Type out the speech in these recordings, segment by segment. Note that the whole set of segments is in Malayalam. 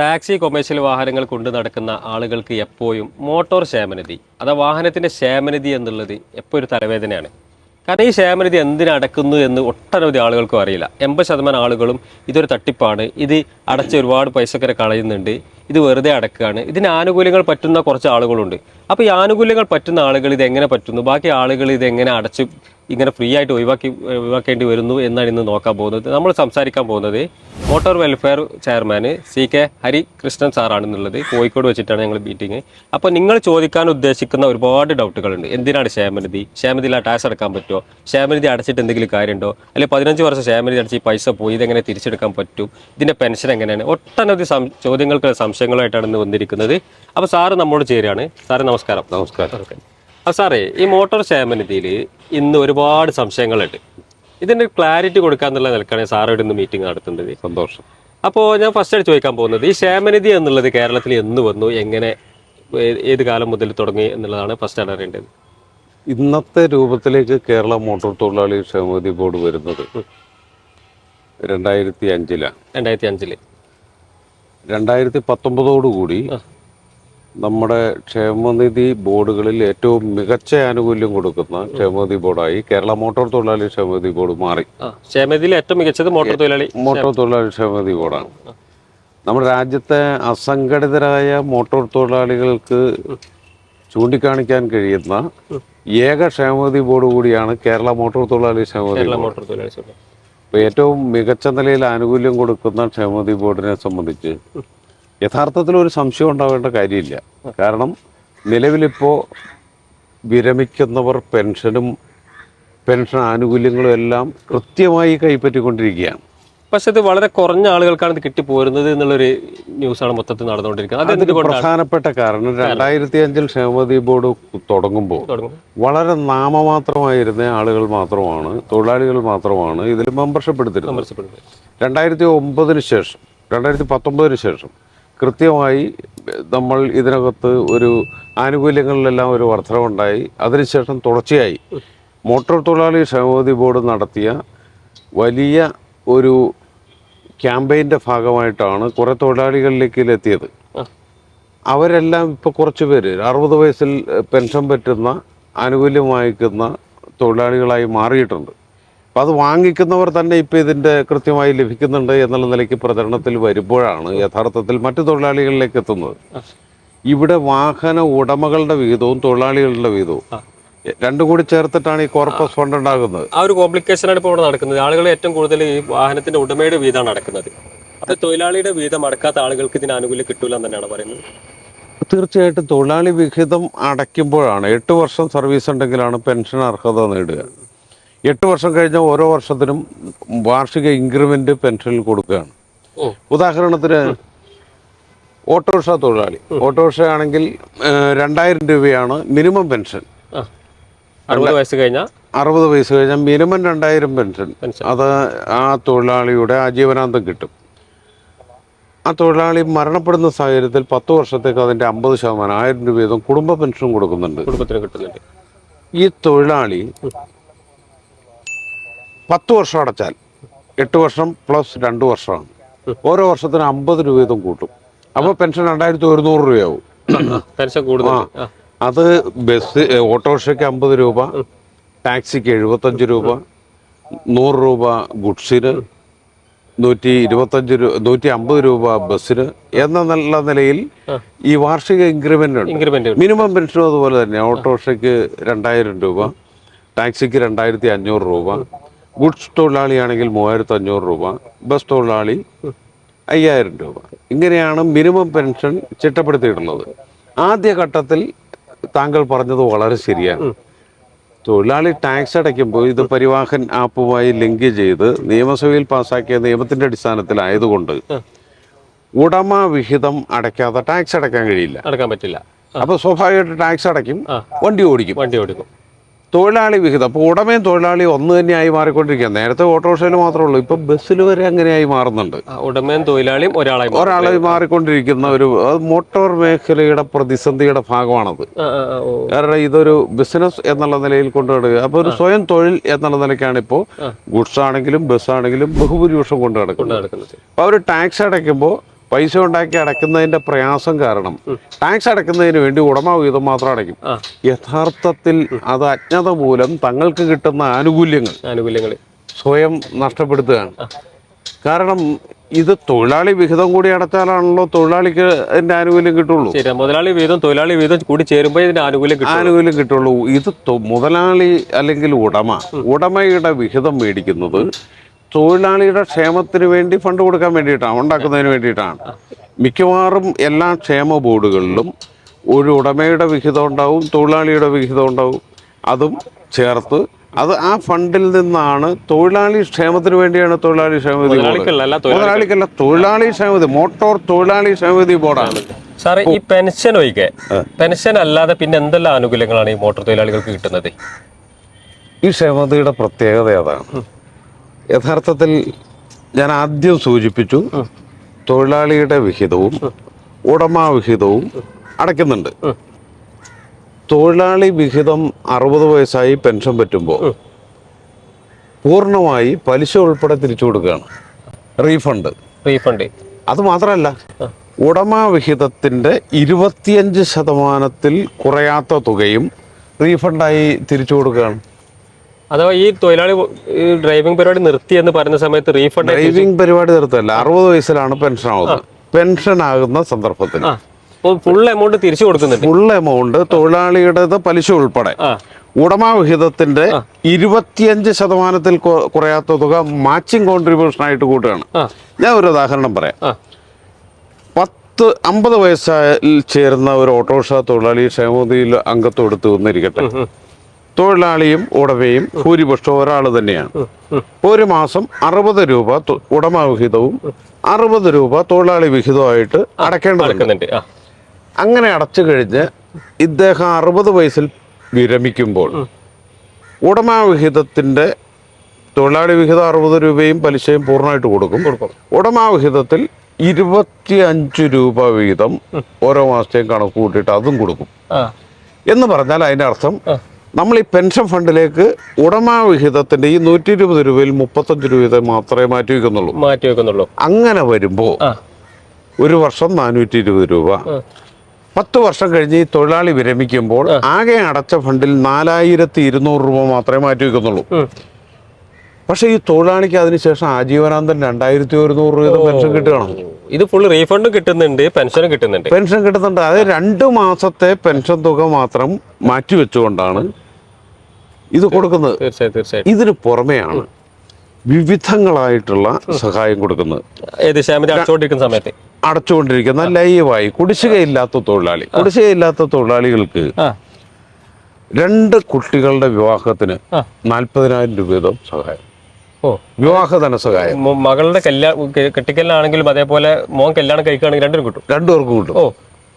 ടാക്സി കൊമേഴ്ഷ്യൽ വാഹനങ്ങൾ കൊണ്ട് നടക്കുന്ന ആളുകൾക്ക് എപ്പോഴും മോട്ടോർ ക്ഷേമനിധി അതാ വാഹനത്തിന്റെ ക്ഷേമനിധി എന്നുള്ളത് എപ്പോഴും ഒരു തലവേദനയാണ്. കാരണം ഈ ക്ഷേമനിധി എന്തിനടക്കുന്നു എന്ന് ഒട്ടനവധി ആളുകൾക്കും അറിയില്ല. എൺപത് ശതമാനം ആളുകളും ഇതൊരു തട്ടിപ്പാണ്. ഇത് അടച്ച് ഒരുപാട് പൈസക്കരെ കളയുന്നുണ്ട്. ഇത് വെറുതെ അടക്കുകയാണ്. ഇതിന് ആനുകൂല്യങ്ങൾ പറ്റുന്ന കുറച്ച് ആളുകളുണ്ട്. അപ്പോൾ ഈ ആനുകൂല്യങ്ങൾ പറ്റുന്ന ആളുകൾ ഇത് എങ്ങനെ പറ്റുന്നു? ബാക്കി ആളുകൾ ഇത് എങ്ങനെ അടച്ച് ഇങ്ങനെ ഫ്രീ ആയിട്ട് ഒഴിവാക്കി ഒഴിവാക്കേണ്ടി വരുന്നു എന്നാണ് ഇന്ന് നോക്കാൻ പോകുന്നത്. നമ്മൾ സംസാരിക്കാൻ പോകുന്നത് motor welfare chairman C K Harikrishnan സാറാണെന്നുള്ളത് Kozhikode വെച്ചിട്ടാണ് ഞങ്ങൾ മീറ്റിംഗ് അപ്പോൾ നിങ്ങൾ ചോദിക്കാൻ ഉദ്ദേശിക്കുന്ന ഒരുപാട് ഡൗട്ടുകളുണ്ട് എന്തിനാണ് ക്ഷേമനിധി? ക്ഷേമനിധിയിൽ ആ ടാക്സ് അടക്കാൻ പറ്റുമോ ക്ഷേമനിധി അടച്ചിട്ട് എന്തെങ്കിലും കാര്യമുണ്ടോ? അല്ലെങ്കിൽ പതിനഞ്ച് വർഷം ക്ഷേമനിധി അടച്ച് ഈ പൈസ പോയി ഇതെങ്ങനെ തിരിച്ചെടുക്കാൻ പറ്റും? ഇതിന്റെ പെൻഷൻ എങ്ങനെയാണ്? ഒട്ടനവധി ചോദ്യങ്ങൾക്ക് സംശയങ്ങളായിട്ടാണ് ഇന്ന് വന്നിരിക്കുന്നത്. അപ്പോൾ സാറ് നമ്മോട് ചേരുകയാണ്. സാറ് നമസ്കാരം. നമസ്കാരം. സാറേ ഈ മോട്ടോർ ക്ഷേമനിധിയിൽ ഇന്ന് ഒരുപാട് സംശയങ്ങളുണ്ട്. ഇതിന്റെ ക്ലാരിറ്റി കൊടുക്കാന്നുള്ള നിലക്കാണ് സാറോട് ഇന്ന് മീറ്റിംഗ് നടത്തുന്നത്. സന്തോഷം. അപ്പോൾ ഞാൻ ഫസ്റ്റ് ആയിട്ട് ചോദിക്കാൻ പോകുന്നത് ഈ ക്ഷേമനിധി എന്നുള്ളത് കേരളത്തിൽ എന്ന് വന്നു എങ്ങനെ ഏത് കാലം മുതൽ തുടങ്ങി എന്നുള്ളതാണ് ഫസ്റ്റ് ആയിട്ട് അറിയേണ്ടത്. ഇന്നത്തെ രൂപത്തിലേക്ക് കേരള മോട്ടോർ തൊഴിലാളി ക്ഷേമനിധി ബോർഡ് വരുന്നത് രണ്ടായിരത്തി അഞ്ചിലാണ്. രണ്ടായിരത്തി അഞ്ചിൽ. രണ്ടായിരത്തി പത്തൊമ്പതോടുകൂടി നമ്മുടെ ക്ഷേമനിധി ബോർഡുകളിൽ ഏറ്റവും മികച്ച ആനുകൂല്യം കൊടുക്കുന്ന ക്ഷേമനിധി ബോർഡായി കേരള മോട്ടോർ തൊഴിലാളി ക്ഷേമനിധി ബോർഡ് മാറി. ക്ഷേമനിധിയിൽ ഏറ്റവും മികച്ചത് മോട്ടോർ തൊഴിലാളി മോട്ടോർ തൊഴിലാളി ക്ഷേമനിധി ബോർഡാണ്. നമ്മുടെ രാജ്യത്തെ അസംഘടിതരായ മോട്ടോർ തൊഴിലാളികൾക്ക് ചൂണ്ടിക്കാണിക്കാൻ കഴിയുന്ന ഏക ക്ഷേമനിധി ബോർഡ് കൂടിയാണ് കേരള മോട്ടോർ തൊഴിലാളി ക്ഷേമനിധി ഏറ്റവും മികച്ച നിലയിൽ ആനുകൂല്യം കൊടുക്കുന്ന ക്ഷേമനിധി ബോർഡിനെ സംബന്ധിച്ച് യഥാർത്ഥത്തിൽ ഒരു സംശയം ഉണ്ടാവേണ്ട കാര്യമില്ല. കാരണം നിലവിലിപ്പോൾ വിരമിക്കുന്നവർ പെൻഷനും പെൻഷൻ ആനുകൂല്യങ്ങളും എല്ലാം കൃത്യമായി കൈപ്പറ്റിക്കൊണ്ടിരിക്കുകയാണ്. പക്ഷെ ഇത് വളരെ കുറഞ്ഞ ആളുകൾക്കാണ് ഇത് കിട്ടിപ്പോരുന്നത് എന്നുള്ളൊരു ന്യൂസാണ് മൊത്തത്തിൽ നടന്നുകൊണ്ടിരിക്കുന്നത്. അത് അതിന് പ്രധാനപ്പെട്ട കാരണം രണ്ടായിരത്തി അഞ്ചിൽ ക്ഷേമതി ബോർഡ് തുടങ്ങുമ്പോൾ തുടങ്ങും. വളരെ നാമമാത്രമായിരുന്ന ആളുകൾ മാത്രമാണ് തൊഴിലാളികൾ മാത്രമാണ് ഇതിൽ മെമ്പർഷിപ്പ് എടുത്തിരുന്നത് രണ്ടായിരത്തി ഒമ്പതിന് ശേഷം രണ്ടായിരത്തി പത്തൊമ്പതിന് ശേഷം കൃത്യമായി നമ്മൾ ഇതിനകത്ത് ഒരു ആനുകൂല്യങ്ങളിലെല്ലാം ഒരു വർധനവുണ്ടായി. അതിനുശേഷം തുടർച്ചയായി മോട്ടോർ തൊഴിലാളി ക്ഷേമനിധി ബോർഡ് നടത്തിയ വലിയ ഒരു ക്യാമ്പയിന്റെ ഭാഗമായിട്ടാണ് കുറേ തൊഴിലാളികളിലേക്ക് എത്തിയത് അവരെല്ലാം ഇപ്പോൾ കുറച്ച് പേര് അറുപത് വയസ്സിൽ പെൻഷൻ പറ്റുന്ന ആനുകൂല്യം വാങ്ങിക്കുന്ന തൊഴിലാളികളായി മാറിയിട്ടുണ്ട്. അപ്പം അത് വാങ്ങിക്കുന്നവർ തന്നെ ഇപ്പം ഇതിന്റെ കൃത്യമായി ലഭിക്കുന്നുണ്ട് എന്നുള്ള നിലയ്ക്ക് പ്രചരണത്തിൽ വരുമ്പോഴാണ് യഥാർത്ഥത്തിൽ മറ്റു തൊഴിലാളികളിലേക്ക് എത്തുന്നത്. ഇവിടെ വാഹന ഉടമകളുടെ വിഹിതവും തൊഴിലാളികളുടെ വിഹിതവും. രണ്ടും കൂടി ചേർത്തിട്ടാണ് ഈ കോർപ്പസ് ഫണ്ട് ഉണ്ടാകുന്നത്. ആ ഒരു കോംപ്ലിക്കേഷനാണ് ഇപ്പോൾ ഇവിടെ നടക്കുന്നത്. ആളുകൾ ഏറ്റവും കൂടുതൽ ഈ വാഹനത്തിന്റെ ഉടമയുടെ വീതമാണ് നടക്കുന്നത് അപ്പൊ തൊഴിലാളിയുടെ വീതം അടക്കാത്ത ആളുകൾക്ക് ഇതിന് ആനുകൂല്യം കിട്ടൂല എന്ന് തന്നെയാണ് പറയുന്നത്. തീർച്ചയായിട്ടും തൊഴിലാളി വിഹിതം അടയ്ക്കുമ്പോഴാണ് എട്ട് വർഷം സർവീസ് ഉണ്ടെങ്കിലാണ് പെൻഷൻ അർഹത നേടുക. എട്ട് വർഷം കഴിഞ്ഞ ഓരോ വർഷത്തിനും വാർഷിക ഇൻക്രിമെന്റ് പെൻഷനിൽ കൊടുക്കുകയാണ്. ഉദാഹരണത്തിന് ഓട്ടോറിക്ഷ തൊഴിലാളി. ഓട്ടോറിക്ഷ ആണെങ്കിൽ രണ്ടായിരം രൂപയാണ് മിനിമം പെൻഷൻ. അറുപത് വയസ്സ് കഴിഞ്ഞാൽ അറുപത് വയസ്സ് കഴിഞ്ഞാൽ മിനിമം രണ്ടായിരം പെൻഷൻ. പെൻഷൻ. അത് ആ തൊഴിലാളിയുടെ ആജീവനാന്തം കിട്ടും. ആ തൊഴിലാളി മരണപ്പെടുന്ന സാഹചര്യത്തിൽ പത്ത് വർഷത്തേക്ക് അതിന്റെ അമ്പത് ശതമാനം ആയിരം രൂപ വീതം കുടുംബ പെൻഷനും കൊടുക്കുന്നുണ്ട്. കുടുംബത്തിന് കിട്ടുന്നുണ്ട്. ഈ തൊഴിലാളി പത്ത് വർഷം അടച്ചാൽ എട്ട് വർഷം പ്ലസ് രണ്ട് വർഷമാണ്. ഓരോ വർഷത്തിന് അമ്പത് രൂപ വീതം കൂട്ടും. അപ്പോൾ പെൻഷൻ രണ്ടായിരത്തി ഒരുന്നൂറ് രൂപയാവും. പെൻഷൻ കൂടുതൽ. അത് ബസ് ഓട്ടോറിക്ഷയ്ക്ക് അമ്പത് രൂപ ടാക്സിക്ക് എഴുപത്തഞ്ച് രൂപ നൂറ് രൂപ ഗുഡ്സിന് നൂറ്റി ഇരുപത്തഞ്ച് രൂപ നൂറ്റി അമ്പത് രൂപ ബസ്സിന് എന്ന നല്ല നിലയിൽ ഈ വാർഷിക ഇൻക്രിമെന്റ് ഉണ്ട്. മിനിമം പെൻഷനും അതുപോലെ തന്നെ. ഓട്ടോറിക്ഷയ്ക്ക് രണ്ടായിരം രൂപ ടാക്സിക്ക് രണ്ടായിരത്തി അഞ്ഞൂറ് രൂപ ഗുഡ്സ് തൊഴിലാളിയാണെങ്കിൽ മൂവായിരത്തി അഞ്ഞൂറ് രൂപ ബസ് തൊഴിലാളി അയ്യായിരം രൂപ. ഇങ്ങനെയാണ് മിനിമം പെൻഷൻ ചിട്ടപ്പെടുത്തിയിട്ടുള്ളത്. ആദ്യഘട്ടത്തിൽ താങ്കൾ പറഞ്ഞത് വളരെ ശരിയാണ്. തൊഴിലാളി ടാക്സ് അടയ്ക്കുമ്പോൾ ഇത് പരിവാഹൻ ആപ്പുമായി ലിങ്ക് ചെയ്ത് നിയമസഭയിൽ പാസാക്കിയ നിയമത്തിന്റെ അടിസ്ഥാനത്തിലായതുകൊണ്ട് ഉടമ വിഹിതം അടയ്ക്കാതെ ടാക്സ് അടയ്ക്കാൻ കഴിയില്ല. അടക്കാൻ പറ്റില്ല. അപ്പൊ സ്വാഭാവികമായിട്ട് ടാക്സ് അടയ്ക്കും വണ്ടി ഓടിക്കും. വണ്ടി ഓടിക്കും. തൊഴിലാളി വിഹിതം. അപ്പോൾ ഉടമയും തൊഴിലാളി ഒന്ന് തന്നെയായി മാറിക്കൊണ്ടിരിക്കുക നേരത്തെ ഓട്ടോറിക്ഷയിൽ മാത്രമേ ഉള്ളൂ. ഇപ്പം ബസ്സിൽ വരെ അങ്ങനെയായി മാറുന്നുണ്ട്. ഉടമയും തൊഴിലാളിയും ഒരാളായി. ഒരാളായി മാറിക്കൊണ്ടിരിക്കുന്ന ഒരു അത് മോട്ടോർ മേഖലയുടെ പ്രതിസന്ധിയുടെ ഭാഗമാണത്. കാരണം ഇതൊരു ബിസിനസ് എന്നുള്ള നിലയിൽ കൊണ്ടുനടക്കുക അപ്പോൾ ഒരു സ്വയം തൊഴിൽ എന്നുള്ള നിലയ്ക്കാണ് ഇപ്പോൾ ഗുഡ്സ് ആണെങ്കിലും ബസ് ആണെങ്കിലും ബഹുഭൂരിപക്ഷം കൊണ്ടു നടക്കുന്നത് അപ്പോൾ അവർ ടാക്സ് അടയ്ക്കുമ്പോൾ പൈസ ഉണ്ടാക്കി അടയ്ക്കുന്നതിന്റെ പ്രയാസം കാരണം ടാക്സ് അടയ്ക്കുന്നതിന് വേണ്ടി ഉടമ വിഹിതം മാത്രം അടയ്ക്കും. യഥാർത്ഥത്തിൽ അത് അജ്ഞത മൂലം തങ്ങൾക്ക് കിട്ടുന്ന ആനുകൂല്യങ്ങൾ ആനുകൂല്യങ്ങൾ സ്വയം നഷ്ടപ്പെടുത്തുകയാണ്. കാരണം ഇത് തൊഴിലാളി വിഹിതം കൂടി അടച്ചാലാണല്ലോ തൊഴിലാളിക്ക് അതിന്റെ ആനുകൂല്യം കിട്ടുള്ളൂ. മുതലാളി വീതം തൊഴിലാളി വീതം കൂടി ചേരുമ്പോൾ ഇതിന്റെ ആനുകൂല്യം ആനുകൂല്യം കിട്ടുള്ളൂ. ഇത് മുതലാളി അല്ലെങ്കിൽ ഉടമ ഉടമയുടെ വിഹിതം മേടിക്കുന്നത് തൊഴിലാളിയുടെ ക്ഷേമത്തിന് വേണ്ടി ഫണ്ട് കൊടുക്കാൻ വേണ്ടിയിട്ടാണ് ഉണ്ടാക്കുന്നതിന് വേണ്ടിയിട്ടാണ്. മിക്കവാറും എല്ലാ ക്ഷേമ ബോർഡുകളിലും ഒരു ഉടമയുടെ വിഹിതം ഉണ്ടാവും തൊഴിലാളിയുടെ വിഹിതം ഉണ്ടാവും. അതും ചേർത്ത് അത് ആ ഫണ്ടിൽ നിന്നാണ് തൊഴിലാളി ക്ഷേമത്തിന് വേണ്ടിയാണ് തൊഴിലാളി ക്ഷേമനിധി തൊഴിലാളിക്കല്ല. മുതലാളിക്കല്ല തൊഴിലാളി ക്ഷേമനിധി മോട്ടോർ തൊഴിലാളി ക്ഷേമനിധി ബോർഡാണ്. സാറേ ഈ പെൻഷൻ ഒഴികെ പെൻഷൻ അല്ലാതെ പിന്നെ എന്തെല്ലാം ആനുകൂല്യങ്ങളാണ് ഈ മോട്ടോർ തൊഴിലാളികൾക്ക് കിട്ടുന്നത്? ഈ ക്ഷേമതിയുടെ പ്രത്യേകത അതാണ് യഥാർത്ഥത്തിൽ ഞാൻ ആദ്യം സൂചിപ്പിച്ചു തൊഴിലാളിയുടെ വിഹിതവും ഉടമ വിഹിതവും അടയ്ക്കുന്നുണ്ട്. തൊഴിലാളി വിഹിതം അറുപത് വയസ്സായി പെൻഷൻ പറ്റുമ്പോൾ പൂർണമായി പലിശ ഉൾപ്പെടെ തിരിച്ചു കൊടുക്കുകയാണ്. റീഫണ്ട്. റീഫണ്ട്. അത് മാത്രമല്ല ഉടമാ വിഹിതത്തിന്റെ ഇരുപത്തിയഞ്ച് ശതമാനത്തിൽ കുറയാത്ത തുകയും റീഫണ്ടായി തിരിച്ചു കൊടുക്കുകയാണ്. അഥവാ ഈ തൊഴിലാളി ഡ്രൈവിംഗ് പരിപാടി നിർത്തി എന്ന് പറയുന്ന സമയത്ത് റീഫണ്ട് ഡ്രൈവിംഗ് പരിപാടി നിർത്തല്ല. അറുപത് വയസ്സിലാണ് പെൻഷൻ ആവുന്നത്. പെൻഷൻ ആകുന്ന സന്ദർഭത്തിൽ. ഫുൾ എമൗണ്ട് തിരിച്ചു കൊടുക്കുന്നുണ്ട്. ഫുൾ എമൗണ്ട് തൊഴിലാളിയുടേത് പലിശ ഉൾപ്പെടെ. ഉടമാവിഹിതത്തിന്റെ ഉടമ വിഹിതത്തിന്റെ ഇരുപത്തിയഞ്ച് ശതമാനത്തിൽ കുറയാത്ത തുക മാച്ചിങ് കോൺട്രിബ്യൂഷൻ ആയിട്ട് കൂട്ടുകയാണ്. ഞാൻ ഒരു ഉദാഹരണം പറയാം. പത്ത് അമ്പത് വയസ്സായി ചേരുന്ന ഒരു ഓട്ടോറിക്ഷ തൊഴിലാളി ക്ഷേമനിധിയിൽ അംഗത്വം എടുത്തു വന്നിരിക്കട്ടെ തൊഴിലാളിയും ഉടമയും ഭൂരിപക്ഷം ഒരാൾ തന്നെയാണ്. ഒരു മാസം അറുപത് രൂപ ഉടമ വിഹിതവും അറുപത് രൂപ തൊഴിലാളി വിഹിതമായിട്ട് അടയ്ക്കേണ്ടതുണ്ട്. അങ്ങനെ അടച്ചു കഴിഞ്ഞ് ഇദ്ദേഹം അറുപത് വയസ്സിൽ വിരമിക്കുമ്പോൾ ഉടമ വിഹിതത്തിന്റെ തൊഴിലാളി വിഹിതം അറുപത് രൂപയും പലിശയും പൂർണമായിട്ട് കൊടുക്കും. ഉടമ വിഹിതത്തിൽ ഇരുപത്തി അഞ്ച് രൂപ വീതം ഓരോ മാസത്തെയും കണക്ക് കൂട്ടിയിട്ട് അതും കൊടുക്കും. എന്ന് പറഞ്ഞാൽ അതിന്റെ അർത്ഥം. നമ്മൾ ഈ പെൻഷൻ ഫണ്ടിലേക്ക് ഉടമാവിഹിതത്തിന്റെ ഈ നൂറ്റി ഇരുപത് രൂപയിൽ മുപ്പത്തഞ്ച് രൂപ വീതം മാത്രമേ മാറ്റി വെക്കുന്നുള്ളൂ മാറ്റി വെക്കുന്നുള്ളൂ അങ്ങനെ വരുമ്പോൾ ഒരു വർഷം നാനൂറ്റി ഇരുപത് രൂപ. പത്ത് വർഷം കഴിഞ്ഞ് ഈ തൊഴിലാളി വിരമിക്കുമ്പോൾ ആകെ അടച്ച ഫണ്ടിൽ നാലായിരത്തി ഇരുന്നൂറ് രൂപ മാത്രമേ മാറ്റി വെക്കുന്നുള്ളൂ. പക്ഷേ ഈ തൊഴിലാളിക്ക് അതിനുശേഷം ആജീവനാന്തം രണ്ടായിരത്തി ഒരുന്നൂറ് രൂപ പെൻഷൻ കിട്ടുകയാണ്. ഇത് ഫുൾ റീഫണ്ടും കിട്ടുന്നുണ്ട് പെൻഷനും കിട്ടുന്നുണ്ട്. പെൻഷൻ കിട്ടുന്നുണ്ട്. അത് രണ്ട് മാസത്തെ പെൻഷൻ തുക മാത്രം മാറ്റി വെച്ചുകൊണ്ടാണ് ഇത് കൊടുക്കുന്നത്. തീർച്ചയായും ഇതിന് പുറമെയാണ് വിവിധങ്ങളായിട്ടുള്ള സഹായം കൊടുക്കുന്നത്. ഏത് അടച്ചുകൊണ്ടിരിക്കുന്ന സമയത്ത്? അടച്ചുകൊണ്ടിരിക്കുന്ന ലൈവായി കുടിശ്ശികയില്ലാത്ത തൊഴിലാളി. കുടിശ്ശികയില്ലാത്ത തൊഴിലാളികൾക്ക് രണ്ട് കുട്ടികളുടെ വിവാഹത്തിന്. നാൽപ്പതിനായിരം രൂപ വീതം സഹായം. വിവാഹ ധനസഹായം മകളുടെ കല്യാണം കെട്ടിക്കല്ലാണെങ്കിലും അതേപോലെ മോൻ കല്യാണം കഴിക്കുകയാണെങ്കിൽ രണ്ടും കിട്ടും. രണ്ടുപേർക്കും കിട്ടും. ഓ.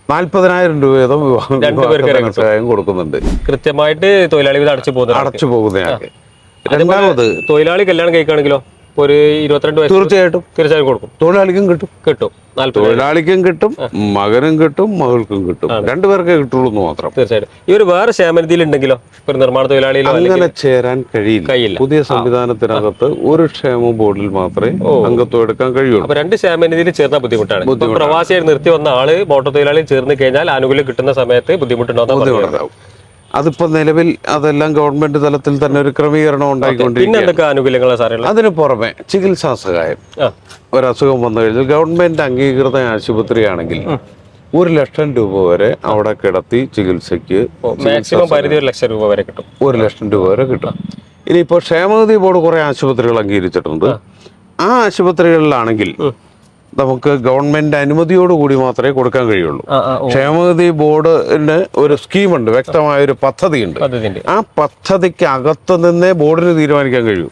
നാൽപ്പതിനായിരം രൂപ വീതം വിവാഹ ധനസഹായം കൊടുക്കുന്നുണ്ട്. കൃത്യമായിട്ട് തൊഴിലാളി അടച്ചു പോകുന്നത് അടച്ചു പോകുന്നയാൾക്ക് രണ്ടാമത് തൊഴിലാളി കല്യാണം കഴിക്കുകയാണെങ്കിലോ? ഒരു ഇരുപത്തിരണ്ട് വയസ്സ് തീർച്ചയായിട്ടും. തീർച്ചയായും കൊടുക്കും. തൊഴിലാളിക്കും കിട്ടും. കിട്ടും. തൊഴിലാളിക്കും കിട്ടും മകനും കിട്ടും മകൾക്കും കിട്ടും. രണ്ടുപേർക്കേ കിട്ടുള്ളൂ എന്ന് മാത്രം. തീർച്ചയായിട്ടും. ഈ ഒരു വേറെ ക്ഷേമനിധിയിൽ ഉണ്ടെങ്കിലോ ഒരു നിർമ്മാണ തൊഴിലാളിയിലോ അങ്ങനെ ചേരാൻ കഴിയില്ല. കഴിയില്ല. പുതിയ സംവിധാനത്തിനകത്ത് ഒരു ക്ഷേമ ബോർഡിൽ മാത്രമേ അംഗത്വം എടുക്കാൻ കഴിയുള്ളൂ. അപ്പൊ രണ്ട് ക്ഷേമനിധിയിൽ ചേർന്ന ബുദ്ധിമുട്ടാണ്. പ്രവാസിയായി നിർത്തി വന്ന ആൾ മോട്ടോർ തൊഴിലാളി ചേർന്ന് കഴിഞ്ഞാൽ ആനുകൂല്യം കിട്ടുന്ന സമയത്ത് ബുദ്ധിമുട്ടുണ്ടാവും അതിപ്പോ നിലവിൽ അതെല്ലാം ഗവൺമെന്റ് തലത്തിൽ തന്നെ ഒരു ക്രമീകരണം ഉണ്ടായിക്കൊണ്ടിരിക്കുകയാണ്? അതിന് പുറമെ ചികിത്സാ സഹായം. ഒരസുഖം വന്നു കഴിഞ്ഞാൽ ഗവൺമെന്റ് അംഗീകൃത ആശുപത്രിയാണെങ്കിൽ ഒരു ലക്ഷം രൂപ വരെ അവിടെ കിടത്തി ചികിത്സയ്ക്ക് മാക്സിമം പരിധി ഒരു ലക്ഷം രൂപ വരെ കിട്ടും. ഒരു ലക്ഷം രൂപ വരെ കിട്ടും. ഇനിയിപ്പോൾ ക്ഷേമനിധി ബോർഡ് കുറെ ആശുപത്രികൾ അംഗീകരിച്ചിട്ടുണ്ട്. ആ. ആശുപത്രികളിലാണെങ്കിൽ നമുക്ക് ഗവൺമെന്റ് അനുമതിയോട് കൂടി മാത്രമേ കൊടുക്കാൻ കഴിയുള്ളൂ. ക്ഷേമനിധി ബോർഡിന് ഒരു സ്കീമുണ്ട് വ്യക്തമായ ഒരു പദ്ധതിയുണ്ട്. ഉണ്ട് ആ പദ്ധതിക്ക് അകത്ത് നിന്നേ ബോർഡിന് തീരുമാനിക്കാൻ കഴിയൂ.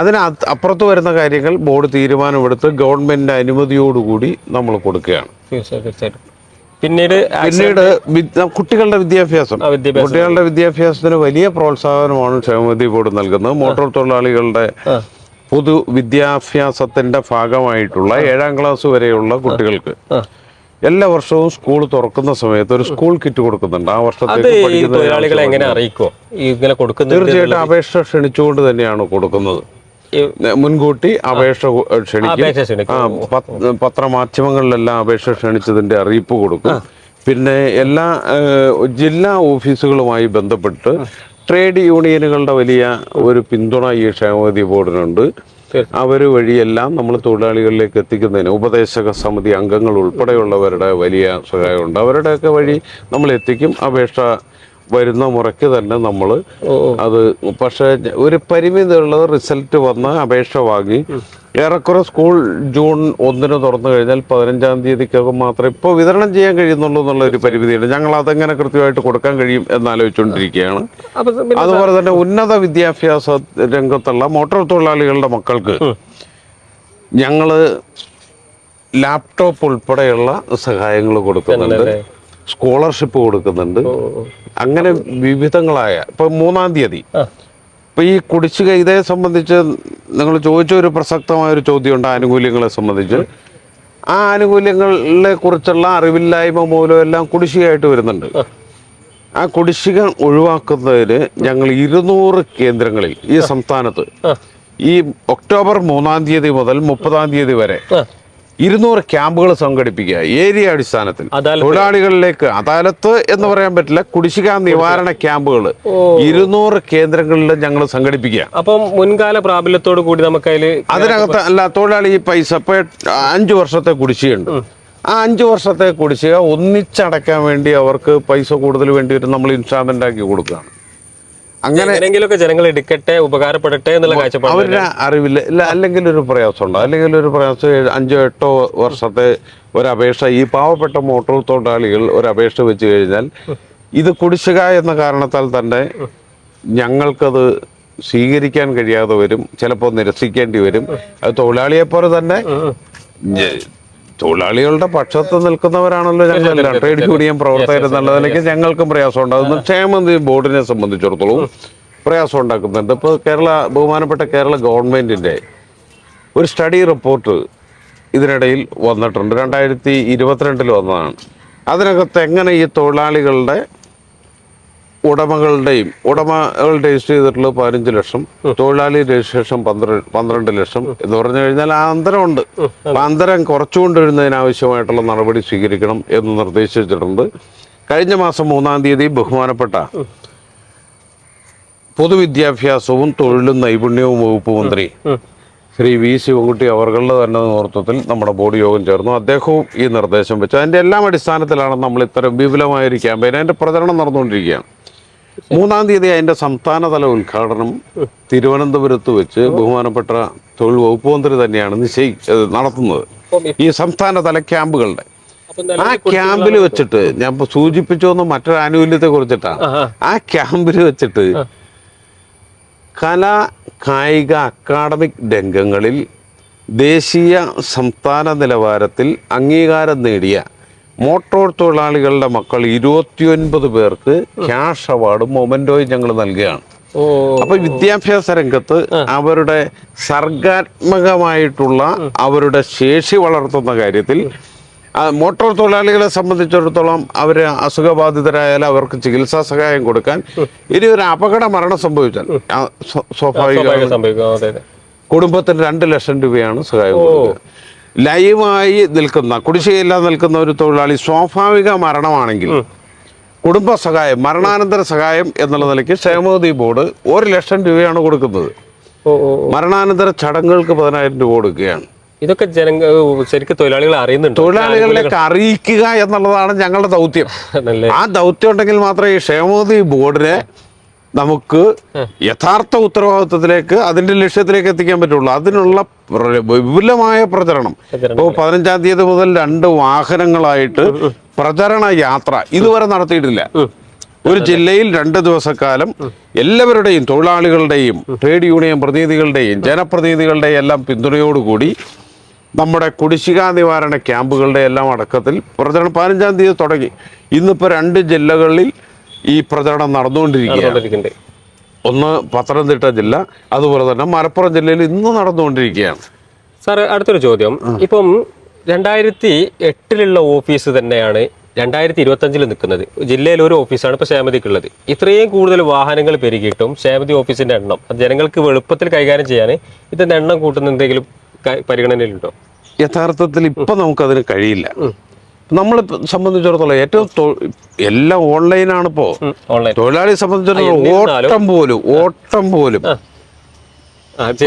അതിന് അപ്പുറത്ത് വരുന്ന കാര്യങ്ങൾ ബോർഡ് തീരുമാനമെടുത്ത് ഗവൺമെന്റ് അനുമതിയോടുകൂടി നമ്മൾ കൊടുക്കുകയാണ്. തീർച്ചയായിട്ടും പിന്നീട് പിന്നീട് കുട്ടികളുടെ വിദ്യാഭ്യാസം. വിദ്യാഭ്യാസം. കുട്ടികളുടെ വിദ്യാഭ്യാസത്തിന് വലിയ പ്രോത്സാഹനമാണ് ക്ഷേമനിധി ബോർഡ് നൽകുന്നത്. മോട്ടോർ തൊഴിലാളികളുടെ ആ. പൊതു വിദ്യാഭ്യാസത്തിന്റെ ഭാഗമായിട്ടുള്ള ഏഴാം ക്ലാസ് വരെയുള്ള കുട്ടികൾക്ക് എല്ലാ വർഷവും സ്കൂൾ തുറക്കുന്ന സമയത്ത് ഒരു സ്കൂൾ കിറ്റ് കൊടുക്കുന്നുണ്ട്. ആ വർഷത്തെ എങ്ങനെ അറിയിക്കോ? ഇങ്ങനെ കൊടുക്കുന്നുണ്ട് തീർച്ചയായിട്ടും അപേക്ഷ ക്ഷണിച്ചുകൊണ്ട് തന്നെയാണ് കൊടുക്കുന്നത്. മുൻകൂട്ടി അപേക്ഷ ക്ഷണിക്കും. പത്രമാധ്യമങ്ങളിലെല്ലാം അപേക്ഷ ക്ഷണിച്ചതിന്റെ അറിയിപ്പ് കൊടുക്കും. പിന്നെ എല്ലാ ജില്ലാ ഓഫീസുകളുമായി ബന്ധപ്പെട്ട് ട്രേഡ് യൂണിയനുകളുടെ വലിയ ഒരു പിന്തുണ ഈ ക്ഷേമനിധി ബോർഡിനുണ്ട്. അവർ വഴിയെല്ലാം നമ്മൾ തൊഴിലാളികളിലേക്ക് എത്തിക്കുന്നതിന് ഉപദേശക സമിതി അംഗങ്ങൾ ഉൾപ്പെടെയുള്ളവരുടെ വലിയ സഹായമുണ്ട്. അവരുടെയൊക്കെ വഴി നമ്മൾ എത്തിക്കും അപേക്ഷ വരുന്ന മുറയ്ക്ക് തന്നെ നമ്മൾ അത് പക്ഷേ ഒരു പരിമിതിയുള്ളത് റിസൾട്ട് വന്ന് അപേക്ഷ വാങ്ങി. ഏറെക്കുറെ സ്കൂൾ ജൂൺ ഒന്നിന് തുറന്നു കഴിഞ്ഞാൽ പതിനഞ്ചാം തീയതിക്കകം മാത്രമേ ഇപ്പോൾ വിതരണം ചെയ്യാൻ കഴിയുന്നുള്ളൂ എന്നുള്ള ഒരു പരിമിതിയുണ്ട്. ഞങ്ങൾ അതെങ്ങനെ കൃത്യമായിട്ട് കൊടുക്കാൻ കഴിയും എന്നാലോചിച്ചുകൊണ്ടിരിക്കുകയാണ് അതുപോലെ തന്നെ ഉന്നത വിദ്യാഭ്യാസ രംഗത്തുള്ള മോട്ടോർ തൊഴിലാളികളുടെ മക്കൾക്ക് ഞങ്ങൾ ലാപ്ടോപ്പ് ഉൾപ്പെടെയുള്ള സഹായങ്ങൾ കൊടുക്കുന്നുണ്ട്. സ്കോളർഷിപ്പ് കൊടുക്കുന്നുണ്ട്. അങ്ങനെ വിവിധങ്ങളായ ഇപ്പൊ മൂന്നാം തീയതി. ഇപ്പൊ ഈ കുടിശ്ശിക ഇതേ സംബന്ധിച്ച് നിങ്ങൾ ചോദിച്ച ഒരു പ്രസക്തമായ ഒരു ചോദ്യമുണ്ട് ആനുകൂല്യങ്ങളെ സംബന്ധിച്ച്. ആ ആനുകൂല്യങ്ങളെ കുറിച്ചുള്ള അറിവില്ലായ്മ മൂലം എല്ലാം കുടിശ്ശികയായിട്ട് വരുന്നുണ്ട്. ആ. കുടിശ്ശിക ഒഴിവാക്കുന്നതിന് ഞങ്ങൾ ഇരുന്നൂറ് കേന്ദ്രങ്ങളിൽ ഈ സംസ്ഥാനത്ത് ഈ ഒക്ടോബർ മൂന്നാം തീയതി മുതൽ മുപ്പതാം തീയതി വരെ. ഇരുന്നൂറ് ക്യാമ്പുകൾ സംഘടിപ്പിക്കുക ഏരിയ അടിസ്ഥാനത്തിൽ. തൊഴിലാളികളിലേക്ക് അദാലത്ത് എന്ന് പറയാൻ പറ്റില്ല കുടിശ്ശിക നിവാരണ ക്യാമ്പുകൾ. ഇരുന്നൂറ് കേന്ദ്രങ്ങളിൽ ഞങ്ങൾ സംഘടിപ്പിക്കുക. അപ്പം മുൻകാല പ്രാബല്യത്തോട് കൂടി നമുക്ക് അതിൽ അതിനകത്ത് അല്ല തൊഴിലാളി ഈ പൈസ ഇപ്പൊ അഞ്ചു വർഷത്തെ കുടിശ്ശികയുണ്ട്. ആ അഞ്ചു വർഷത്തെ കുടിശ്ശിക ഒന്നിച്ചടക്കാൻ വേണ്ടി അവർക്ക് പൈസ കൂടുതൽ വേണ്ടി വരും നമ്മൾ ഇൻസ്റ്റാൾമെന്റ് ആക്കി കൊടുക്കുകയാണ്. അങ്ങനെ ജനങ്ങൾ എടുക്കട്ടെ ഉപകാരപ്പെടട്ടെ എന്നുള്ള കാഴ്ചപ്പാട് അവരുടെ അറിവില്ല ഇല്ല അല്ലെങ്കിൽ ഒരു പ്രയാസം ഉണ്ടോ അല്ലെങ്കിൽ ഒരു പ്രയാസം അഞ്ചോ എട്ടോ വർഷത്തെ ഒരു അപേക്ഷ ഈ പാവപ്പെട്ട മോട്ടോർ തൊഴിലാളികൾ ഒരു അപേക്ഷ വെച്ച് കഴിഞ്ഞാൽ ഇത് കുടിശ്ശിക എന്ന കാരണത്താൽ തന്നെ ഞങ്ങൾക്കത് സ്വീകരിക്കാൻ കഴിയാതെ വരും. ചിലപ്പോൾ നിരസിക്കേണ്ടി വരും. അത് തൊഴിലാളിയെപ്പോലെ തന്നെ തൊഴിലാളികളുടെ പക്ഷത്ത് നിൽക്കുന്നവരാണല്ലോ ഞങ്ങളെല്ലാം ട്രേഡ് യൂണിയൻ പ്രവർത്തകർ എന്നുള്ള നിലയ്ക്ക് ഞങ്ങൾക്കും പ്രയാസം ഉണ്ടാകുന്നു ക്ഷേമനിധി ബോർഡിനെ സംബന്ധിച്ചിടത്തോളം പ്രയാസം ഉണ്ടാക്കുന്നുണ്ട്. ഇപ്പോൾ കേരള ബഹുമാനപ്പെട്ട കേരള ഗവൺമെന്റിന്റെ ഒരു സ്റ്റഡി റിപ്പോർട്ട് ഇതിനിടയിൽ വന്നിട്ടുണ്ട്. രണ്ടായിരത്തി ഇരുപത്തിരണ്ടിൽ വന്നതാണ്. അതിനകത്ത് എങ്ങനെ ഈ തൊഴിലാളികളുടെ ഉടമകളുടെയും ഉടമകൾ രജിസ്റ്റർ ചെയ്തിട്ടുള്ളത് പതിനഞ്ച് ലക്ഷം തൊഴിലാളി രജിസ്ട്രേഷൻ പന്ത്രണ്ട് പന്ത്രണ്ട് ലക്ഷം എന്ന് പറഞ്ഞു കഴിഞ്ഞാൽ ആ അന്തരമുണ്ട് അന്തരം കുറച്ചുകൊണ്ടിരുന്നതിന് ആവശ്യമായിട്ടുള്ള നടപടി സ്വീകരിക്കണം എന്ന് നിർദ്ദേശിച്ചിട്ടുണ്ട് കഴിഞ്ഞ മാസം മൂന്നാം തീയതി ബഹുമാനപ്പെട്ട പൊതുവിദ്യാഭ്യാസവും തൊഴിലും നൈപുണ്യവും വകുപ്പ് മന്ത്രി ശ്രീ വി ശിവൻകുട്ടി അവർകളുടെ തന്നെ നേതൃത്വത്തിൽ നമ്മുടെ ബോർഡ് യോഗം ചേർന്നു. അദ്ദേഹവും ഈ നിർദ്ദേശം വെച്ചു. അതിന്റെ എല്ലാം അടിസ്ഥാനത്തിലാണ് നമ്മൾ ഇത്തരം വിപുലമായ ഒരു ക്യാമ്പയിൻ അതിന്റെ പ്രചരണം നടന്നുകൊണ്ടിരിക്കുകയാണ്. മൂന്നാം തീയതി അതിന്റെ സംസ്ഥാനതല ഉദ്ഘാടനം തിരുവനന്തപുരത്ത് വെച്ച് ബഹുമാനപ്പെട്ട തൊഴിൽ വകുപ്പ് മന്ത്രി തന്നെയാണ് നിശ്ചയിച്ചത് നടത്തുന്നത്. ഈ സംസ്ഥാനതല ക്യാമ്പുകളുടെ. ആ ക്യാമ്പിൽ വെച്ചിട്ട് ഞാൻ ഇപ്പൊ സൂചിപ്പിച്ചു വന്ന മറ്റൊരു ആനുകൂല്യത്തെ കുറിച്ചിട്ടാണ്. ആ ക്യാമ്പിൽ വെച്ചിട്ട് കലാ കായിക അക്കാഡമിക് രംഗങ്ങളിൽ ദേശീയ സംസ്ഥാന നിലവാരത്തിൽ അംഗീകാരം നേടിയ മോട്ടോർ തൊഴിലാളികളുടെ മക്കൾ ഇരുപത്തിയൊൻപത് പേർക്ക് ക്യാഷ് അവാർഡ് മൊമെന്റോയും ഞങ്ങൾ നൽകുകയാണ്. അപ്പൊ വിദ്യാഭ്യാസ രംഗത്ത് അവരുടെ സർഗാത്മകമായിട്ടുള്ള അവരുടെ ശേഷി വളർത്തുന്ന കാര്യത്തിൽ മോട്ടോർ തൊഴിലാളികളെ സംബന്ധിച്ചിടത്തോളം അവർ അസുഖബാധിതരായാലും അവർക്ക് ചികിത്സാ സഹായം കൊടുക്കാൻ ഇനി ഒരു അപകട മരണം സംഭവിച്ചാൽ സ്വാഭാവികമായി സ്വാഭാവിക കുടുംബത്തിന് രണ്ട് ലക്ഷം രൂപയാണ് സഹായം കൊടുക്കുക. ലൈവായി നിൽക്കുന്ന കുടിശ്ശികയില്ലാതെ നിൽക്കുന്ന ഒരു തൊഴിലാളി സ്വാഭാവിക മരണമാണെങ്കിൽ കുടുംബ സഹായം മരണാനന്തര സഹായം എന്നുള്ള നിലയ്ക്ക് ക്ഷേമനിധി ബോർഡ് ഒരു ലക്ഷം രൂപയാണ് കൊടുക്കുന്നത്. മരണാനന്തര ചടങ്ങുകൾക്ക് പതിനായിരം രൂപ കൊടുക്കുകയാണ്. ഇതൊക്കെ ജനങ്ങൾ ശരിക്കും തൊഴിലാളികൾ അറിയുന്നുണ്ട്. തൊഴിലാളികളിലേക്ക് അറിയിക്കുക എന്നുള്ളതാണ് ഞങ്ങളുടെ ദൗത്യം. ആ ദൗത്യം ഉണ്ടെങ്കിൽ മാത്രമേ ഈ ക്ഷേമനിധി ബോർഡിനെ നമുക്ക് യഥാർത്ഥ ഉത്തരവാദിത്വത്തിലേക്ക് അതിന്റെ ലക്ഷ്യത്തിലേക്ക് എത്തിക്കാൻ പറ്റുള്ളൂ. അതിനുള്ള വിപുലമായ പ്രചരണം. ഇപ്പോൾ പതിനഞ്ചാം തീയതി മുതൽ രണ്ട് വാഹനങ്ങളായിട്ട് പ്രചരണ യാത്ര ഇതുവരെ നടത്തിയിട്ടില്ല. ഒരു ജില്ലയിൽ രണ്ട് ദിവസക്കാലം എല്ലാവരുടെയും തൊഴിലാളികളുടെയും ട്രേഡ് യൂണിയൻ പ്രതിനിധികളുടെയും ജനപ്രതിനിധികളുടെയും എല്ലാം പിന്തുണയോടുകൂടി നമ്മുടെ കുടിശ്ശിക നിവാരണ ക്യാമ്പുകളുടെ എല്ലാം അടക്കത്തിൽ പ്രചരണം പതിനഞ്ചാം തീയതി തുടങ്ങി. ഇന്നിപ്പോൾ രണ്ട് ജില്ലകളിൽ ഈ പ്രചരണം നടന്നുകൊണ്ടിരിക്കുകയാണ്. ഒന്ന് പത്തനംതിട്ട ജില്ല അതുപോലെ തന്നെ മലപ്പുറം ജില്ലയിൽ ഇന്ന് നടന്നുകൊണ്ടിരിക്കുകയാണ്. സാർ അടുത്തൊരു ചോദ്യം. ഇപ്പം രണ്ടായിരത്തി എട്ടിലുള്ള ഓഫീസ് തന്നെയാണ് രണ്ടായിരത്തി ഇരുപത്തഞ്ചിൽ നിൽക്കുന്നത്. ജില്ലയിൽ ഒരു ഓഫീസാണ് ഇപ്പോൾ ക്ഷേമതിക്കുള്ളത് ഇത്രയും കൂടുതൽ വാഹനങ്ങൾ പെരുകിയിട്ടും ക്ഷേമതി ഓഫീസിന്റെ എണ്ണം അത് ജനങ്ങൾക്ക് എളുപ്പത്തിൽ കൈകാര്യം ചെയ്യാൻ ഇതിന്റെ എണ്ണം കൂട്ടുന്ന എന്തെങ്കിലും പരിഗണനയിലുണ്ടോ? യഥാർത്ഥത്തിൽ ഇപ്പൊ നമുക്കതിന് കഴിയില്ല. നമ്മളെ സംബന്ധിച്ചിടത്തോളം ഏറ്റവും എല്ലാം ഓൺലൈനാണ് ഇപ്പോ. തൊഴിലാളിയെ സംബന്ധിച്ചിടത്തോളം ഓട്ടം പോലും ഓട്ടം പോലും.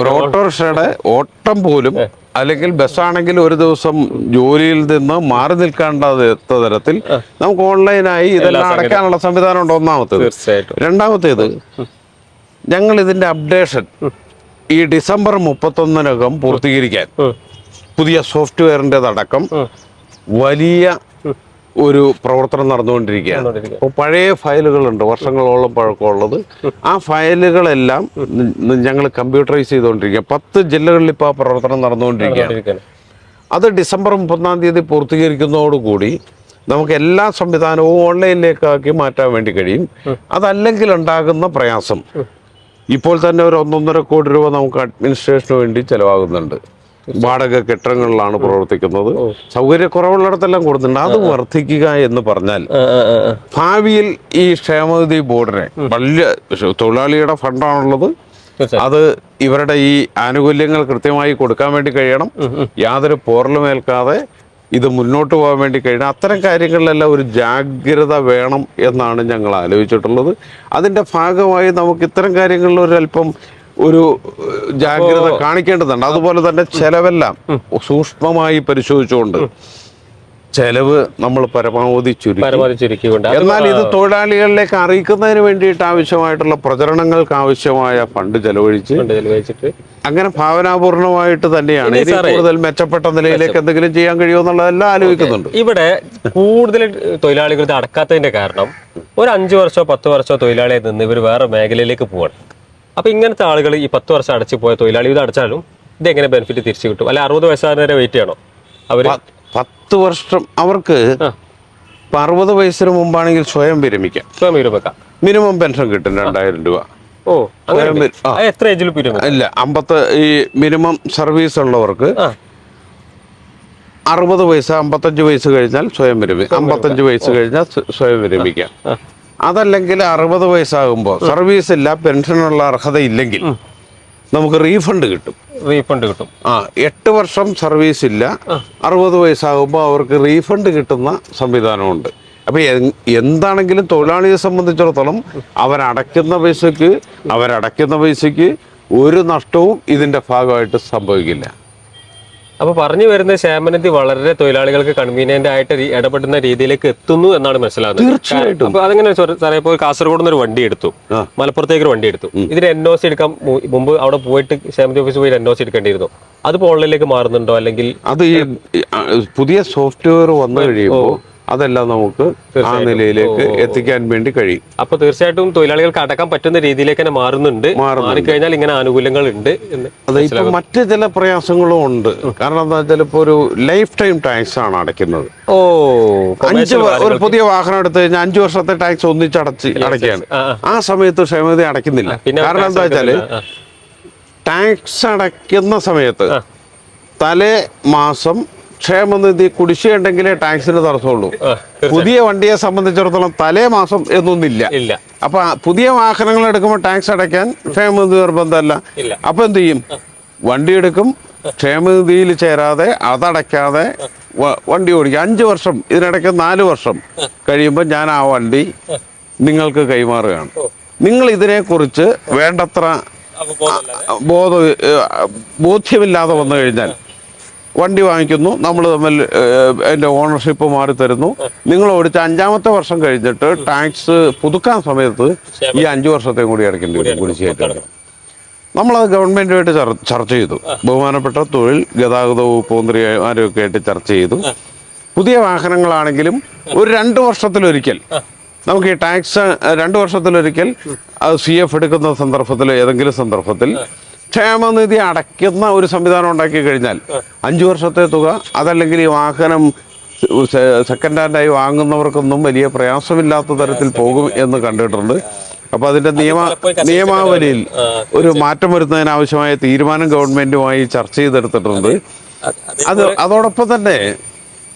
ഒരു ഓട്ടോറിക്ഷയുടെ ഓട്ടം പോലും അല്ലെങ്കിൽ ബസ്സാണെങ്കിൽ ഒരു ദിവസം ജോലിയിൽ നിന്ന് മാറി നിൽക്കേണ്ടാത്ത തരത്തിൽ നമുക്ക് ഓൺലൈനായി ഇതെല്ലാം അടയ്ക്കാനുള്ള സംവിധാനം ഉണ്ട് ഒന്നാമത്തേത്. രണ്ടാമത്തേത് ഞങ്ങൾ ഇതിന്റെ അപ്ഡേഷൻ ഈ ഡിസംബർ മുപ്പത്തൊന്നിനകം പൂർത്തീകരിക്കാൻ പുതിയ പുതിയ സോഫ്റ്റ്വെയറിന്റെതടക്കം വലിയ ഒരു പ്രവർത്തനം നടന്നുകൊണ്ടിരിക്കുകയാണ്. അപ്പോൾ പഴയ ഫയലുകളുണ്ട് വർഷങ്ങളോളം പഴക്കമുള്ളത്. ആ ഫയലുകളെല്ലാം ഞങ്ങൾ കമ്പ്യൂട്ടറൈസ് ചെയ്തുകൊണ്ടിരിക്കുക. പത്ത് ജില്ലകളിൽ ഇപ്പോൾ ആ പ്രവർത്തനം നടന്നുകൊണ്ടിരിക്കുകയാണ്. അത് ഡിസംബർ മുപ്പത്തൊന്നാം തീയതി പൂർത്തീകരിക്കുന്നതോടുകൂടി നമുക്ക് എല്ലാ സംവിധാനവും ഓൺലൈനിലേക്കാക്കി മാറ്റാൻ വേണ്ടി കഴിയും. അതല്ലെങ്കിൽ ഉണ്ടാകുന്ന പ്രയാസം. ഇപ്പോൾ തന്നെ ഒരു ഒന്നൊന്നര കോടി രൂപ നമുക്ക് അഡ്മിനിസ്ട്രേഷന് വേണ്ടി ചെലവാകുന്നുണ്ട്. വാടക കെട്ടിടങ്ങളിലാണ് പ്രവർത്തിക്കുന്നത്. സൗകര്യക്കുറവുള്ളിടത്തെല്ലാം കൊടുത്തിട്ടുണ്ട്. അത് വർദ്ധിക്കുക എന്ന് പറഞ്ഞാൽ. ഭാവിയിൽ ഈ ക്ഷേമനിധി ബോർഡിനെ വലിയ തൊഴിലാളിയുടെ ഫണ്ടാണുള്ളത്. അത് ഇവരുടെ ഈ ആനുകൂല്യങ്ങൾ കൃത്യമായി കൊടുക്കാൻ വേണ്ടി കഴിയണം. യാതൊരു പോറലുമേൽക്കാതെ ഇത് മുന്നോട്ട് പോകാൻ വേണ്ടി കഴിയണം. അത്തരം കാര്യങ്ങളിലെല്ലാം ഒരു ജാഗ്രത വേണം എന്നാണ് ഞങ്ങൾ ആലോചിച്ചിട്ടുള്ളത്. അതിന്റെ ഭാഗമായി നമുക്ക് ഇത്തരം കാര്യങ്ങളിൽ ഒരു അല്പം ഒരു ജാഗ്രത കാണിക്കേണ്ടതുണ്ട്. അതുപോലെ തന്നെ ചെലവെല്ലാം സൂക്ഷ്മമായി പരിശോധിച്ചുകൊണ്ട് ചെലവ് നമ്മൾ പരമാവധി ചുരുക്കിക്കൊണ്ട് എന്നാൽ ഇത് തൊഴിലാളികളിലേക്ക് അറിയിക്കുന്നതിന് വേണ്ടിയിട്ട് ആവശ്യമായിട്ടുള്ള പ്രചരണങ്ങൾക്ക് ആവശ്യമായ ഫണ്ട് ചെലവഴിച്ച് അങ്ങനെ ഭാവനാപൂർണമായിട്ട് തന്നെയാണ്. കൂടുതൽ മെച്ചപ്പെട്ട നിലയിലേക്ക് എന്തെങ്കിലും ചെയ്യാൻ കഴിയുമെന്നുള്ളതെല്ലാം ആലോചിക്കുന്നുണ്ട്. ഇവിടെ കൂടുതൽ തൊഴിലാളികൾ അടക്കാത്തതിന്റെ കാരണം ഒരു അഞ്ചു വർഷോ പത്ത് വർഷോ തൊഴിലാളിയെ നിന്ന് ഇവർ വേറെ മേഖലയിലേക്ക് പോവാണ്. അപ്പൊ ഇങ്ങനത്തെ ആളുകൾ ഈ പത്ത് വർഷം അടച്ചു പോയ തൊഴിലാളി ഇത് അടച്ചാലും ഇത് എങ്ങനെ ബെനിഫിറ്റ് തിരിച്ചു കിട്ടും? അല്ലെ അറുപത് വയസ്സാകുന്ന വരെ വെയിറ്റ് ചെയ്യണോ? അവർ പത്ത് വർഷം അവർക്ക്. ഇപ്പൊ അറുപത് വയസ്സിന് മുമ്പാണെങ്കിൽ സ്വയം വിരമിക്കാം. സ്വയം വിരമിക്കാം. മിനിമം പെൻഷൻ കിട്ടും രണ്ടായിരം രൂപ. ഓ. എത്ര ഏജിൽ ഇല്ല അമ്പത്ത് ഈ മിനിമം സർവീസ് ഉള്ളവർക്ക് അറുപത് വയസ്സ് അമ്പത്തഞ്ച് വയസ്സ് കഴിഞ്ഞാൽ സ്വയം വിരമി അമ്പത്തഞ്ച് വയസ്സ് കഴിഞ്ഞാൽ സ്വയം വിരമിക്കാം. അതല്ലെങ്കിൽ അറുപത് വയസ്സാകുമ്പോൾ സർവീസ് ഇല്ല പെൻഷനുള്ള അർഹത ഇല്ലെങ്കിൽ നമുക്ക് റീഫണ്ട് കിട്ടും. റീഫണ്ട് കിട്ടും. ആ എട്ട് വർഷം സർവീസ് ഇല്ല അറുപത് വയസ്സാകുമ്പോൾ അവർക്ക് റീഫണ്ട് കിട്ടുന്ന സംവിധാനമുണ്ട്. അപ്പൊ എ- എന്താണെങ്കിലും തൊഴിലാളിയെ സംബന്ധിച്ചിടത്തോളം അവരടയ്ക്കുന്ന പൈസക്ക് അവരടയ്ക്കുന്ന പൈസക്ക് ഒരു നഷ്ടവും ഇതിന്റെ ഭാഗമായിട്ട് സംഭവിക്കില്ല. അപ്പൊ പറഞ്ഞു വരുന്ന ക്ഷേമനിധി വളരെ തൊഴിലാളികൾക്ക് കൺവീനിയന്റ് ആയിട്ട് ഇടപെടുന്ന രീതിയിലേക്ക് എത്തുന്നു എന്നാണ് മനസ്സിലാകുന്നത് തീർച്ചയായിട്ടും. അപ്പൊ അതങ്ങനെ സാറേ ഇപ്പോൾ കാസർഗോഡ് നിന്ന് ഒരു വണ്ടി എടുത്തു. മലപ്പുറത്തേക്ക് ഒരു വണ്ടി എടുത്തു. ഇതിന് എൻ ഒ സി എടുക്കാൻ മുമ്പ് അവിടെ പോയിട്ട് ക്ഷേമനിധി ഓഫീസിൽ പോയി എൻ ഒ സി എടുക്കേണ്ടിയിരുന്നു. അത് ഓൺലൈനിലേക്ക് മാറുന്നുണ്ടോ? അല്ലെങ്കിൽ അത് ഈ, പുതിയ സോഫ്റ്റ്വെയർ വന്നു കഴിയുമ്പോൾ അതെല്ലാം നമുക്ക് ആ നിലയിലേക്ക് എത്തിക്കാൻ വേണ്ടി കഴിയും. അപ്പൊ തീർച്ചയായിട്ടും തൊഴിലാളികൾക്ക് അടക്കാൻ പറ്റുന്ന രീതിയിലേക്ക് തന്നെ മാറുന്നുണ്ട്. മാറിക്കഴിഞ്ഞാൽ ഇങ്ങനെ ആനുകൂല്യങ്ങൾ ഉണ്ട് അതെ ഇപ്പൊ മറ്റ് ചില പ്രയാസങ്ങളും ഉണ്ട്. കാരണം എന്താ വെച്ചാൽ ഇപ്പൊ ഒരു ലൈഫ് ടൈം ടാക്സ് ആണ് അടയ്ക്കുന്നത്. ഓ അഞ്ച് ഒരു പുതിയ വാഹനം എടുത്തു കഴിഞ്ഞാൽ അഞ്ചു വർഷത്തെ ടാക്സ് ഒന്നിച്ചടച്ച് അടയ്ക്കുകയാണ്. ആ, സമയത്ത് ക്ഷമത അടയ്ക്കുന്നില്ല. കാരണം എന്താ വെച്ചാൽ ടാക്സ് അടയ്ക്കുന്ന സമയത്ത് തലേ മാസം ക്ഷേമനിധി കുടിശ്ശിയുണ്ടെങ്കിലേ ടാക്സിന് തടസ്സമുള്ളൂ. പുതിയ വണ്ടിയെ സംബന്ധിച്ചിടത്തോളം തലേ മാസം എന്നൊന്നില്ല. ഇല്ല. അപ്പൊ പുതിയ വാഹനങ്ങൾ എടുക്കുമ്പോൾ ടാക്സ് അടയ്ക്കാൻ ക്ഷേമനിധി നിർബന്ധമല്ല. അപ്പൊ എന്ത് ചെയ്യും? വണ്ടി എടുക്കും ക്ഷേമനിധിയിൽ ചേരാതെ അതടയ്ക്കാതെ വണ്ടി ഓടിക്കും. അഞ്ച് വർഷം ഇതിനിടയ്ക്ക് നാല് വർഷം കഴിയുമ്പോൾ ഞാൻ ആ വണ്ടി നിങ്ങൾക്ക് കൈമാറുകയാണ്. നിങ്ങൾ ഇതിനെക്കുറിച്ച് വേണ്ടത്ര ബോധ ബോധ്യമില്ലാതെ വന്നു കഴിഞ്ഞാൽ വണ്ടി വാങ്ങിക്കുന്നു. നമ്മൾ തമ്മിൽ അതിന്റെ അതിന്റെ ഓണർഷിപ്പ് മാറി തരുന്നു. നിങ്ങൾ ഓടിച്ച അഞ്ചാമത്തെ വർഷം കഴിഞ്ഞിട്ട് ടാക്സ് പുതുക്കാൻ സമയത്ത് ഈ അഞ്ചു വർഷത്തെയും കൂടി അടയ്ക്കേണ്ടി വരും കുടിശ്ശിയായിട്ട് നമ്മളത് ഗവൺമെന്റുമായിട്ട് ചർച്ച ചെയ്തു. ബഹുമാനപ്പെട്ട തൊഴിൽ ഗതാഗത വകുപ്പ് മന്ത്രിമാരും ഒക്കെ ആയിട്ട് ചർച്ച ചെയ്തു. പുതിയ വാഹനങ്ങളാണെങ്കിലും ഒരു രണ്ട് വർഷത്തിലൊരിക്കൽ. നമുക്ക് ഈ ടാക്സ് രണ്ട് വർഷത്തിലൊരിക്കൽ അത് സി എഫ് എടുക്കുന്ന സന്ദർഭത്തിൽ ഏതെങ്കിലും സന്ദർഭത്തിൽ ക്ഷേമനിധി അടയ്ക്കുന്ന ഒരു സംവിധാനം ഉണ്ടാക്കി കഴിഞ്ഞാൽ അഞ്ചു വർഷത്തെ തുക അതല്ലെങ്കിൽ ഈ വാഹനം സെക്കൻഡ് ഹാൻഡായി വാങ്ങുന്നവർക്കൊന്നും വലിയ പ്രയാസമില്ലാത്ത തരത്തിൽ പോകും എന്ന് കണ്ടിട്ടുണ്ട്. അപ്പൊ അതിന്റെ നിയമ നിയമാവലിയിൽ ഒരു മാറ്റം വരുത്തുന്നതിന് ആവശ്യമായ തീരുമാനം ഗവൺമെന്റുമായി ചർച്ച ചെയ്തെടുത്തിട്ടുണ്ട്. അത് അതോടൊപ്പം തന്നെ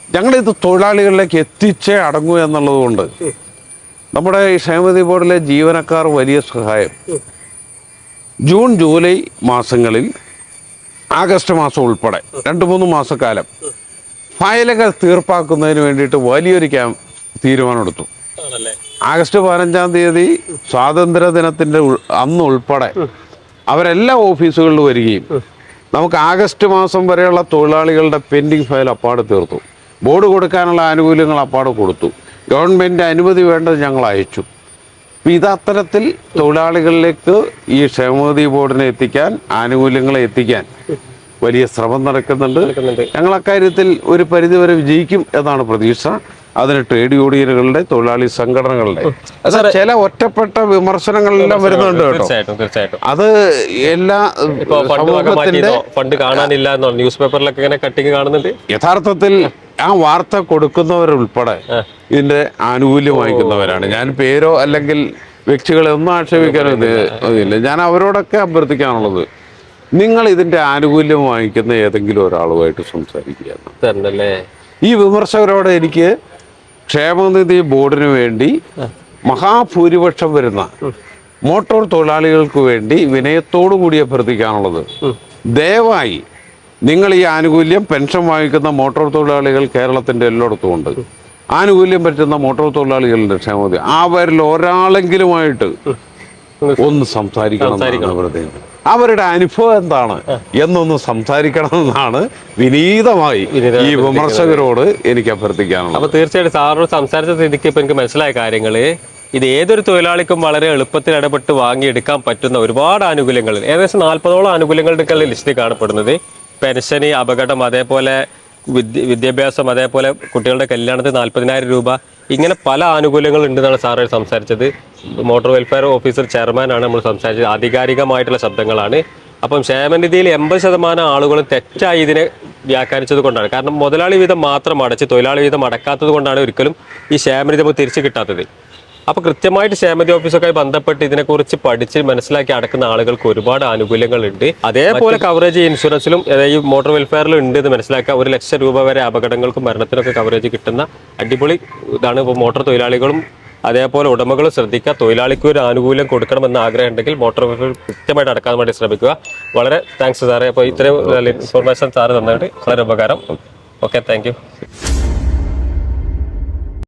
ഞങ്ങളിത് തൊഴിലാളികളിലേക്ക് എത്തിച്ചേ അടങ്ങൂ എന്നുള്ളത് കൊണ്ട് നമ്മുടെ ഈ ക്ഷേമനിധി ബോർഡിലെ ജീവനക്കാർ വലിയ സഹായം. ജൂൺ ജൂലൈ മാസങ്ങളിൽ ആഗസ്റ്റ് മാസം ഉൾപ്പെടെ രണ്ട് മൂന്ന് മാസക്കാലം ഫയലുകൾ തീർപ്പാക്കുന്നതിന് വേണ്ടിയിട്ട് വലിയൊരു ക്യാമ്പ് തീരുമാനമെടുത്തു. ആഗസ്റ്റ് പതിനഞ്ചാം തീയതി സ്വാതന്ത്ര്യ ദിനത്തിന്റെ അന്ന് ഉൾപ്പെടെ അവരെല്ലാ ഓഫീസുകളിൽ വരികയും നമുക്ക് ആഗസ്റ്റ് മാസം വരെയുള്ള തൊഴിലാളികളുടെ പെൻഡിങ് ഫയൽ അപ്പാട് തീർത്തു. ബോർഡ് കൊടുക്കാനുള്ള ആനുകൂല്യങ്ങൾ അപ്പാട് കൊടുത്തു. ഗവൺമെന്റ് അനുമതി വേണ്ടത് ഞങ്ങൾ അയച്ചു. ഇത് അത്തരത്തിൽ തൊഴിലാളികളിലേക്ക് ഈ ക്ഷേമനിധി ബോർഡിനെ എത്തിക്കാൻ ആനുകൂല്യങ്ങളെ എത്തിക്കാൻ വലിയ ശ്രമം നടക്കുന്നുണ്ട്. ഞങ്ങൾ അക്കാര്യത്തിൽ ഒരു പരിധിവരെ വിജയിക്കും എന്നാണ് പ്രതീക്ഷ. അതിന് ട്രേഡ് യൂണിയനുകളുടെ തൊഴിലാളി സംഘടനകളുടെ. ചില ഒറ്റപ്പെട്ട വിമർശനങ്ങളെല്ലാം വരുന്നുണ്ട് കേട്ടോ. തീർച്ചയായിട്ടും തീർച്ചയായിട്ടും. അത് എല്ലാ ഫണ്ട് സമൂഹത്തിന്റെ ഫണ്ട് കാണാനില്ല ന്യൂസ് പേപ്പറിലൊക്കെ ഇങ്ങനെ കട്ടിങ് കാണുന്നുണ്ട്? യഥാർത്ഥത്തിൽ ആ വാർത്ത കൊടുക്കുന്നവരുൾപ്പെടെ ഇതിന്റെ ആനുകൂല്യം വാങ്ങിക്കുന്നവരാണ്. ഞാൻ പേരോ അല്ലെങ്കിൽ വ്യക്തികളെ ഒന്നും ആക്ഷേപിക്കാനോ ഇതില്ല. ഇല്ല ഞാൻ അവരോടൊക്കെ അഭ്യർത്ഥിക്കാനുള്ളത് നിങ്ങൾ ഇതിന്റെ ആനുകൂല്യം വാങ്ങിക്കുന്ന ഏതെങ്കിലും ഒരാളുമായിട്ട് സംസാരിക്കുക ഈ വിമർശകരോട് എനിക്ക് ക്ഷേമനിധി ബോർഡിന് വേണ്ടി മഹാഭൂരിപക്ഷം വരുന്ന മോട്ടോർ തൊഴിലാളികൾക്ക് വേണ്ടി വിനയത്തോടു കൂടി അഭ്യർത്ഥിക്കാനുള്ളത് ദയവായി നിങ്ങൾ ഈ ആനുകൂല്യം പെൻഷൻ വാങ്ങിക്കുന്ന മോട്ടോർ തൊഴിലാളികൾ കേരളത്തിന്റെ എല്ലായിടത്തും ഉണ്ട്. ആനുകൂല്യം പറ്റുന്ന മോട്ടോർ തൊഴിലാളികളുടെ ക്ഷേമതി അവരിൽ ഒരാളെങ്കിലുമായിട്ട് ഒന്ന് സംസാരിക്കണം അവരുടെ അനുഭവം എന്താണ്? എന്നൊന്ന് സംസാരിക്കണം എന്നാണ് വിനീതമായി ഈ വിമർശകരോട് എനിക്ക് അഭ്യർത്ഥിക്കാനുള്ളത്. അപ്പൊ തീർച്ചയായിട്ടും സാറിനോട് സംസാരിച്ച സ്ഥിതിക്ക് ഇപ്പൊ എനിക്ക് മനസ്സിലായ കാര്യങ്ങൾ ഇത് ഏതൊരു തൊഴിലാളിക്കും വളരെ എളുപ്പത്തിൽ ഇടപെട്ട് വാങ്ങിയെടുക്കാൻ പറ്റുന്ന ഒരുപാട് ആനുകൂല്യങ്ങൾ. ഏകദേശം നാൽപ്പതോളം ആനുകൂല്യങ്ങളുടെ ലിസ്റ്റിൽ കാണപ്പെടുന്നത്. പെൻഷന് അപകടം അതേപോലെ വിദ്യാഭ്യാസം അതേപോലെ കുട്ടികളുടെ കല്യാണത്തിന് നാൽപ്പതിനായിരം രൂപ. ഇങ്ങനെ പല ആനുകൂല്യങ്ങൾ ഉണ്ടെന്നാണ് സാറ് സംസാരിച്ചത്. മോട്ടോർ വെൽഫെയർ ഓഫീസർ ചെയർമാനാണ് നമ്മൾ സംസാരിച്ചത്. ആധികാരികമായിട്ടുള്ള ശബ്ദങ്ങളാണ്. അപ്പം ക്ഷേമനിധിയിൽ എൺപത് ശതമാനം ആളുകളും തെറ്റായി ഇതിനെ വ്യാഖ്യാനിച്ചത് കൊണ്ടാണ്. കാരണം മുതലാളി വീതം മാത്രം അടച്ച് തൊഴിലാളി വീതം അടക്കാത്തത് കൊണ്ടാണ് ഒരിക്കലും ഈ ക്ഷേമനിധി നമുക്ക് തിരിച്ചു കിട്ടാത്തത്. അപ്പൊ കൃത്യമായിട്ട് ക്ഷേമതി ഓഫീസൊക്കെ ബന്ധപ്പെട്ട് ഇതിനെക്കുറിച്ച് പഠിച്ച് മനസ്സിലാക്കി അടക്കുന്ന ആളുകൾക്ക് ഒരുപാട് ആനുകൂല്യങ്ങൾ ഉണ്ട് അതേപോലെ കവറേജ് ഇൻഷുറൻസിലും ഈ മോട്ടോർ വെൽഫെയറിലും ഉണ്ട് എന്ന് മനസ്സിലാക്കുക ഒരു ലക്ഷം രൂപ വരെ അപകടങ്ങൾക്കും മരണത്തിനൊക്കെ കവറേജ് കിട്ടുന്ന അടിപൊളി ഇതാണ് ഇപ്പോൾ മോട്ടോർ തൊഴിലാളികളും അതേപോലെ ഉടമകളും ശ്രദ്ധിക്കുക. തൊഴിലാളിക്ക് ഒരു ആനുകൂല്യം കൊടുക്കണമെന്ന് ആഗ്രഹം ഉണ്ടെങ്കിൽ മോട്ടോർ വെൽഫെയർ കൃത്യമായിട്ട് അടക്കാൻ വേണ്ടി ശ്രമിക്കുക. വളരെ താങ്ക്സ് സാറേ. അപ്പോൾ ഇത്രയും ഇൻഫർമേഷൻ സാറ് തന്നിട്ട് വളരെ ഉപകാരം. Okay thank